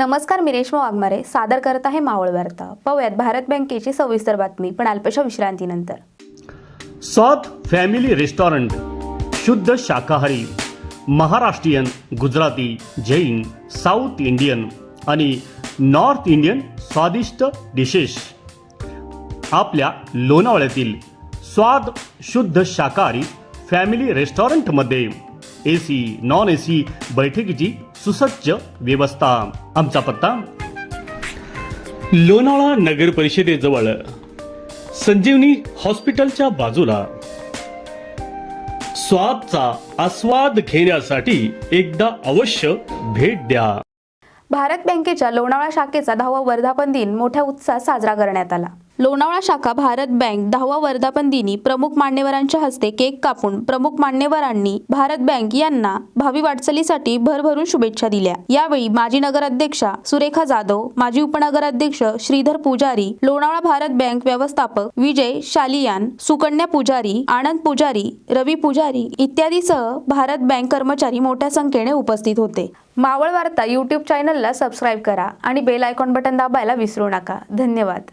नमस्कार मी रेश्मा वाघमारे सादर करत आहे मावळ वार्ता. पाहूयात भारत बँकेची सविस्तर बातमी पण अल्पशा विश्रांतीनंतर. सॉथ फॅमिली रेस्टॉरंट शुद्ध शाकाहारी महाराष्ट्रीयन गुजराती जैन साऊथ इंडियन आणि नॉर्थ इंडियन स्वादिष्ट डिशेस आपल्या लोणावळ्यातील स्वाद शुद्ध शाकाहारी फॅमिली रेस्टॉरंटमध्ये A C non A C बैठकीची सुसज्ज व्यवस्था. आमचा पत्ता लोणावळा नगर परिषदेजवळ. संजीवनी हॉस्पिटलच्या बाजूला. स्वादचा आस्वाद घेण्यासाठी एकदा अवश्य भेट द्या. भारत बँकेच्या लोणावळा शाखेचा दहावा वर्धापन दिन मोठ्या उत्साहात साजरा करण्यात आला. लोणावळा शाखा भारत बँक दहावा वर्धापन दिनी प्रमुख मान्यवरांच्या हस्ते केक कापून प्रमुख मान्यवरांनी भारत बँक यांना भावी वाटचालीसाठी भरभरून शुभेच्छा दिल्या. यावेळी माजी नगराध्यक्षा सुरेखा जाधव माजी उपनगराध्यक्ष श्रीधर पुजारी लोणावळा भारत बँक व्यवस्थापक विजय शालियान सुकन्या पुजारी आनंद पुजारी रवी पुजारी इत्यादीसह भारत बँक कर्मचारी मोठ्या संख्येने उपस्थित होते. मावळ वार्ता यूट्यूब चॅनलला सबस्क्राईब करा आणि बेल आयकॉन बटन दाबायला विसरू नका. धन्यवाद.